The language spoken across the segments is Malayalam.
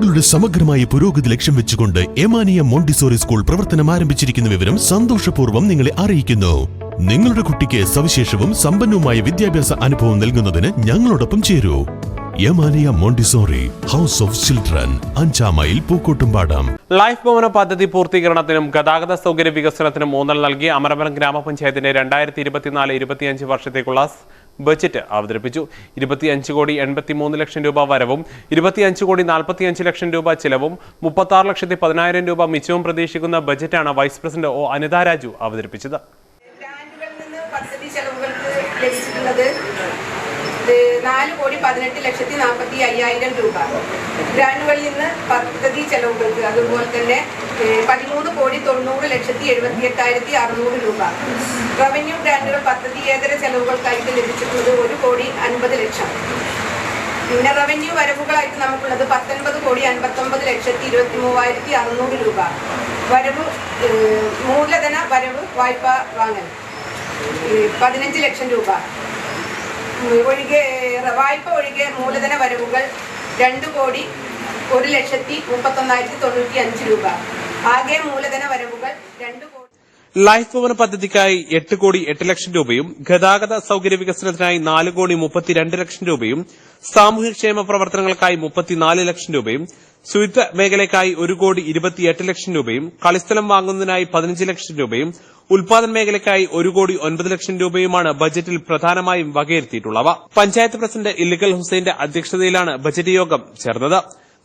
കുട്ടികളുടെ സമഗ്രമായ പുരോഗതി ലക്ഷ്യം വെച്ചുകൊണ്ട് എമാനിയ മോണ്ടിസോറി സ്കൂൾ പ്രവർത്തനം ആരംഭിച്ചിരിക്കുന്ന വിവരം സന്തോഷപൂർവം നിങ്ങളെ അറിയിക്കുന്നു. നിങ്ങളുടെ കുട്ടിക്ക് സവിശേഷവും സമ്പന്നവുമായ വിദ്യാഭ്യാസ അനുഭവം നൽകുന്നതിന് ഞങ്ങളോടൊപ്പം ചേരൂ. Yamaniya Montessori house of children അഞ്ചാം മൈൽ പൂക്കോട്ടുംപാടം. ലൈഫ് ഭവന പദ്ധതി പൂർത്തീകരണത്തിനും ഗതാഗത സൗകര്യ വികസനത്തിനും ഊന്നൽ നൽകി അമരപുരം ഗ്രാമപഞ്ചായത്തിന്റെ രണ്ടായിരത്തി ഇരുപത്തിനാല് ഇരുപത്തിയഞ്ച് വർഷത്തേക്കുള്ള ബജറ്റ് അവതരിപ്പിച്ചു. ഇരുപത്തിയഞ്ച് കോടി എൺപത്തിമൂന്ന് ലക്ഷം രൂപ വരവും ഇരുപത്തിയഞ്ച് കോടി നാൽപ്പത്തിയഞ്ച് ലക്ഷം രൂപ ചിലവും മുപ്പത്തി ആറ് ലക്ഷത്തി പതിനായിരം രൂപ മിച്ചവും പ്രതീക്ഷിക്കുന്ന ബജറ്റാണ് vice president O Anitha Raju അവതരിപ്പിച്ചത്. ലഭിച്ചിട്ടുള്ളത് നാല് കോടി പതിനെട്ട് ലക്ഷത്തി നാൽപ്പത്തി അയ്യായിരം രൂപ. ഗ്രാൻഡുകളിൽ നിന്ന് പദ്ധതി ചെലവുകൾക്ക് അതുപോലെ തന്നെ പതിമൂന്ന് കോടി തൊണ്ണൂറ് ലക്ഷത്തി എഴുപത്തി എട്ടായിരത്തി അറുന്നൂറ് രൂപ. റവന്യൂ ഗ്രാൻഡുകൾ പദ്ധതിയേതര ചെലവുകൾക്കായിട്ട് ലഭിച്ചിട്ടുള്ളത് ഒരു കോടി അൻപത് ലക്ഷം. പിന്നെ റവന്യൂ വരവുകളായിട്ട് നമുക്കുള്ളത് പത്തൊൻപത് കോടി അൻപത്തൊമ്പത് ലക്ഷത്തി ഇരുപത്തി മൂവായിരത്തി അറുന്നൂറ് രൂപ. വരവ് മൂലധന വരവ് വായ്പ വാങ്ങൽ. പതിനഞ്ച് ലക്ഷം രൂപ. ഒഴികെ വായ്പ ഒഴികെ മൂലധന വരവുകൾ രണ്ട് കോടി ഒരു ലക്ഷത്തി മുപ്പത്തൊന്നായിരത്തി തൊണ്ണൂറ്റി അഞ്ച് രൂപ. ആകെ മൂലധന വരവുകൾ രണ്ട് കോടി ലൈഫ് ഭവന പദ്ധതിക്കായി എട്ട് കോടി എട്ട് ലക്ഷം രൂപയും ഗതാഗത സൌകര്യ വികസനത്തിനായി നാല് കോടി മുപ്പത്തിരണ്ട് ലക്ഷം രൂപയും സാമൂഹ്യക്ഷേമ പ്രവർത്തനങ്ങൾക്കായി മുപ്പത്തിനാല് ലക്ഷം രൂപയും ശുചിത്വ മേഖലയ്ക്കായി ഒരു കോടി ഇരുപത്തിയെട്ട് ലക്ഷം രൂപയും കളിസ്ഥലം വാങ്ങുന്നതിനായി പതിനഞ്ച് ലക്ഷം രൂപയും ഉൽപാദന മേഖലയ്ക്കായി ഒരു കോടി ഒൻപത് ലക്ഷം രൂപയുമാണ് ബജറ്റിൽ പ്രധാനമായും വകയിരുത്തിയിട്ടുള്ളവ. പഞ്ചായത്ത് പ്രസിഡന്റ് ഇല്ലിക്കൽ ഹുസൈന്റെ അധ്യക്ഷതയിലാണ് ബജറ്റ് യോഗം ചേർന്നത്.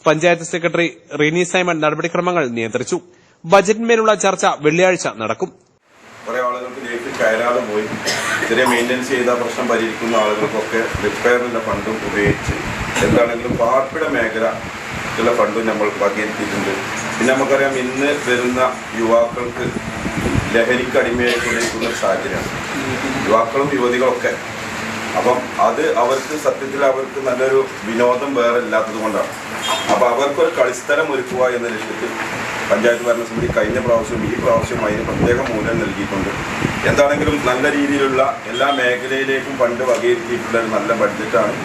പഞ്ചായത്ത് സെക്രട്ടറി റീനി സൈമൺ നടപടിക്രമങ്ങൾ നിയന്ത്രിച്ചു. ബജറ്റിന്മേലുള്ള ചർച്ച വെള്ളിയാഴ്ച നടക്കും. കുറെ ആളുകൾക്ക് ലൈഫിൽ കയറാതെ പോയി. ഇതിനെ മെയിന്റെനൻസ് ചെയ്ത പ്രശ്നം പരിഹരിക്കുന്ന ആളുകൾക്കൊക്കെ റിപ്പയറിന്റെ ഫണ്ടും ഉപയോഗിച്ച് എന്താണെങ്കിലും പാർപ്പിട മേഖല ഉള്ള ഫണ്ടും നമ്മൾ വകയിരുത്തിയിട്ടുണ്ട് പിന്നെ നമുക്കറിയാം ഇന്ന് വരുന്ന യുവാക്കൾക്ക് ലഹരിക്ക് അടിമയായിക്കൊണ്ടിരിക്കുന്ന സാഹചര്യമാണ്. യുവാക്കളും യുവതികളൊക്കെ. അപ്പം അത് അവർക്ക് സത്യത്തിൽ അവർക്ക് നല്ലൊരു വിനോദം വേറെ ഇല്ലാത്തത് കൊണ്ടാണ്. അപ്പോൾ അവർക്കൊരു കളിസ്ഥലം ഒരുക്കുക എന്ന ലക്ഷ്യത്തിൽ പഞ്ചായത്ത് ഭരണസമിതി കഴിഞ്ഞ പ്രാവശ്യം ഈ പ്രാവശ്യം അതിന് പ്രത്യേക മൂല്യം നൽകിയിട്ടുണ്ട്. എന്താണെങ്കിലും നല്ല രീതിയിലുള്ള എല്ലാ മേഖലയിലേക്കും പണ്ട് വകയിരുത്തിയിട്ടുള്ള ഒരു നല്ല ബഡ്ജറ്റാണ്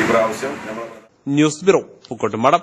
ഈ പ്രാവശ്യം നമ്മൾ news bureau Pookkottumpadam.